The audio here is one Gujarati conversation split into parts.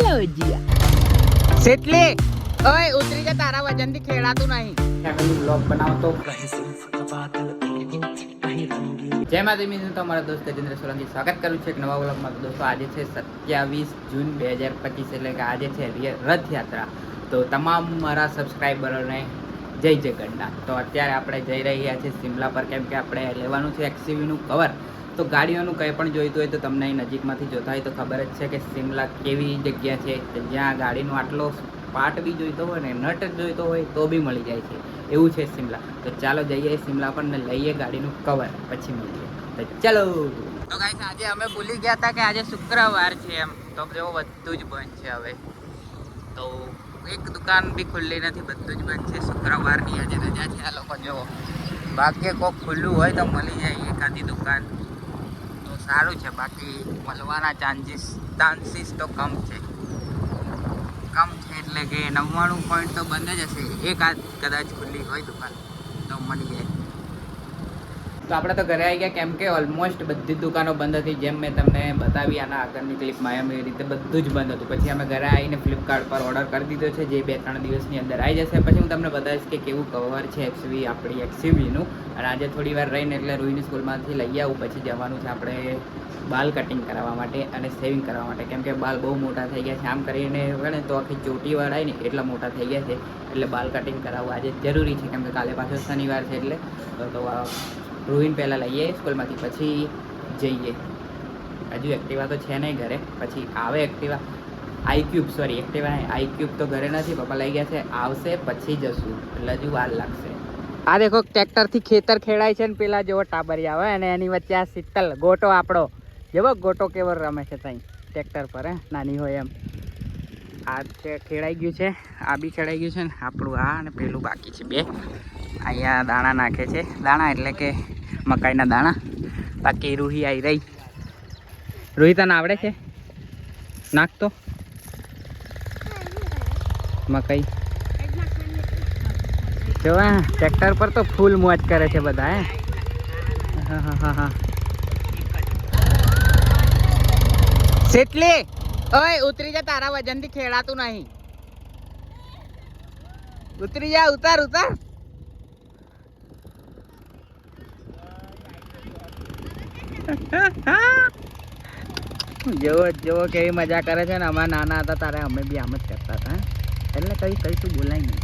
ટેકનોલોજી સેટલે ઓય, ઉતરી જા તારા વજનથી ખેડાતું નહીં. ફેમિલી બ્લોગ બનાવતો જય માતા મિત્રો, તમારા દોસ્ત ગજેન્દ્ર સોલંકી સ્વાગત કરું છું એક નવા વ્લોગમાં. દોસ્તો, આજે છે સત્યાવીસ જૂન બે હજાર પચીસ, એટલે કે આજે છે રથયાત્રા. તો તમામ મારા સબસ્ક્રાઈબરોને જય જગન્નાથ. તો અત્યારે આપણે જઈ રહ્યા છીએ સિમલા પર, કેમ કે આપણે લેવાનું છે એક્સીવીનું કવર. તો ગાડીઓનું કંઈ પણ જોઈતું હોય તો તમને અહીં નજીકમાંથી જોતા હોય તો ખબર જ છે કે સિમલા કેવી જગ્યા છે જ્યાં ગાડીનો આટલો પાર્ટ બી જોઈતો હોય ને નટ જોઈતો હોય તો બી મળી જાય છે. એવું છે સિમલા. તો ચાલો જઈએ સિમલા પર ને લઈએ ગાડીનું કવર પછી મળીએ. તો ચાલો. તો ગાઈસ આજે અમે ભૂલી ગયા હતા કે આજે શુક્રવાર છે એમ. તો જેવો બધું જ બંધ છે હવે. તો એક દુકાન બી ખુલ્લી નથી, બધું જ બંધ છે. શુક્રવારની આજે રજા છે. આ લોકો જો બાકી કોક ખુલ્લું હોય તો મળી જાય એકાદી દુકાન. સારું છે, બાકી મળવાના ચાન્સીસ ચાન્સીસ તો કમ છે. કમ છે એટલે કે નવ્વાણું પોઈન્ટ તો બંધ જ હશે. એકાદ કદાચ ખુલ્લી હોય દુકાન તો મળી જાય. તો આપણે તો ઘરે આવી ગયા કેમ કે ઓલમોસ્ટ બધી દુકાનો બંધ હતી, જેમ મેં તમને બતાવી આના આગળની ક્લિપમાં એમ એ રીતે બધું જ બંધ હતું. પછી અમે ઘરે આવીને ફ્લિપકાર્ટ પર ઓર્ડર કરી દીધો છે, જે બે ત્રણ દિવસની અંદર આવી જશે. પછી હું તમને બતાવીશ કે કેવું કવર છે એક્સવી આપણી એક્સવીનું અને આજે થોડી વાર રહીને એટલે રૂહીની સ્કૂલમાંથી લઈ આવું, પછી જવાનું છે આપણે બાલ કટિંગ કરાવવા માટે અને સેવિંગ કરવા માટે. કેમ કે બાલ બહુ મોટા થઈ ગયા છે. આમ કરીને ગણે તો આખી ચોટી વાળાય ને એટલા મોટા થઈ ગયા છે. એટલે બાલ કટિંગ કરાવવું આજે જરૂરી છે, કેમ કે કાલે પાછો શનિવાર છે એટલે. તો રૂહીન પહેલાં લઈએ સ્કૂલમાંથી, પછી જઈએ. હજુ એક્ટિવા તો છે નહીં ઘરે, પછી આવે Activa. IQube sorry Activa iQube તો ઘરે નથી, પપ્પા લઈ ગયા છે, આવશે, પછી જશું. એટલે હજુ વાર લાગશે. આ દેખો, ટ્રેક્ટરથી ખેતર ખેડાય છે ને પેલા જેવો ટાબરિયા આવે અને એની વચ્ચે આ શીતલ, ગોટો આપણો. જેવો ગોટો કેવો રમે છે ત્યાં ટ્રેક્ટર પર, હે, નાની હોય એમ. આ ખેડાઈ ગયું છે, આ બી ખેડાઈ ગયું છે ને, આપણું આ અને પેલું બાકી છે, બે. અહીંયા દાણા નાખે છે. દાણા એટલે કે મકાઈના દાણા. બાકી રૂહી આવી રહી. રૂહી તને આવડે છે? નાખતો મકાઈ. જો હા ટ્રેક્ટર પર તો ફૂલ મોજ કરે છે બધા, હા. હા હા હા સેટલી ઓય, ઉતરી જા, તારા વજનથી ખેડાતું નહીં. ઉતરી જા, ઉતાર ઉતાર. જેવો જેવો કેવી મજા કરે છે ને અમે નાના હતા તારે અમે બી આમ જ કરતા હતા. એટલે કઈ કઈ તું બોલાય નહીં.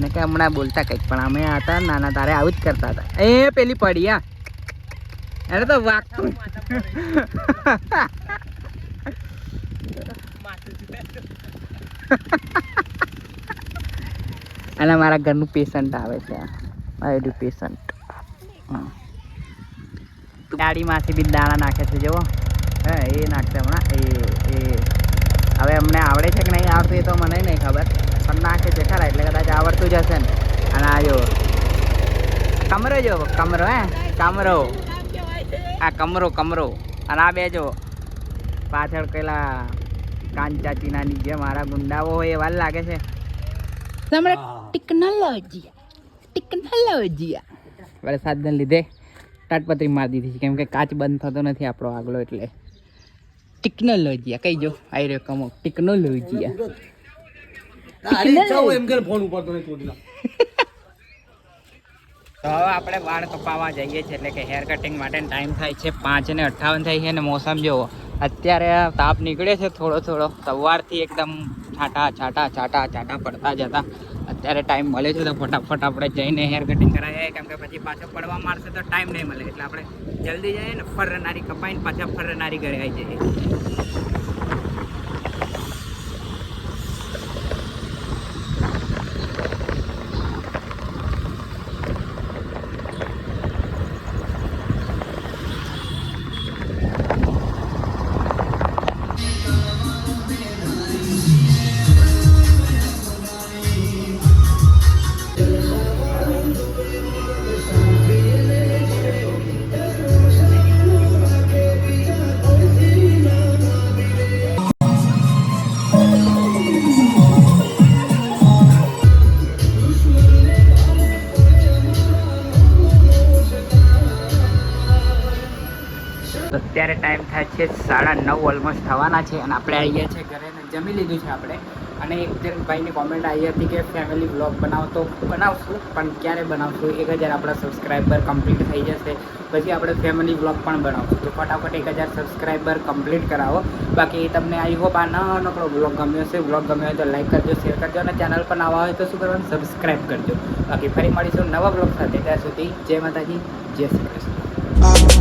ને કે હમણાં બોલતા કંઈક, પણ અમે હતા નાના તારે આવું જ કરતા હતા. એ પેલી પડ્યા. હા એને તો વાગતું અને મારા ઘરનું પેશન્ટ આવે છે. આયુર્વેદ પેશન્ટ ગાડીમાંથી બી દાણા નાખે છે જુઓ હે એ નાખશે હમણાં. એ એ. હવે અમને આવડે છે કે નહીં આવડતું એ તો મને નહીં ખબર. પણ નાખે છે ખરા એટલે કદાચ આવડતું જ હશે ને. અને આ જો. કમરો જો કમરો હે. કમરો. આ કમરો કમરો. અને આ બે જો. પાછળ પેલા કાંચા ચીનાની જે મારા ગુંડાઓ હોય એવા જ લાગે છે. ટેકનોલોજી ટેકનોલોજી વરસાદને લીધે તાટપત્રી મારી દીધી છે. કેમ કે કાચ બંધ થતો નથી આપણો આગલો એટલે. ટેકનોલોજી કઈ જો આવી રહ્યો કમો. ટેકનોલોજી. તો હવે આપણે વાળ કપાવવા જઈએ છીએ એટલે કે હેર કટિંગ માટે ટાઈમ થાય છે પાંચ ને અઠ્ઠાવન થાય છે અને મોસમ જેવો. અત્યારે તાપ નીકળે છે થોડો થોડો. સવારથી એકદમ છાંટા છાંટા છાંટા છાંટા પડતા જતા. અત્યારે ટાઈમ મળે છે તો ફટાફટ આપણે જઈને હેર કટિંગ કરાવીએ કેમ કે પછી પાછો પડવા મારશે તો ટાઈમ નહીં મળે. એટલે આપણે જલ્દી જઈએ ને ફરનારી કપાઈને પાછા ફરનારી ઘરે આવી જઈએ. છે, સાડા નવ ઓલમોસ્ટ થવાના છે અને આપણે આવીએ છીએ ઘરે અને જમી લીધું છે આપણે. અને એક ભાઈની કોમેન્ટ આવી હતી કે ફેમિલી બ્લોગ બનાવો તો બનાવશું, પણ ક્યારે બનાવશું? એક હજાર આપણા સબસ્ક્રાઈબર કમ્પ્લીટ થઈ જશે. પછી આપણે ફેમિલી બ્લોગ પણ બનાવશું. તો ફટાફટ એક હજાર સબસ્ક્રાઈબર કમ્પ્લીટ કરાવો. બાકી તમને આઈ હોપ આ નાનકડો બ્લોગ ગમ્યો હશે. બ્લોગ ગમ્યો હોય તો લાઈક કરજો શેર કરજો અને ચેનલ પર નવા હોય તો શું કરવાનું? સબસ્ક્રાઈબ કરજો. બાકી ફરી મળીશું નવા બ્લોગ સાથે. ત્યાં સુધી જય માતાજી, જય શ્રી કૃષ્ણ.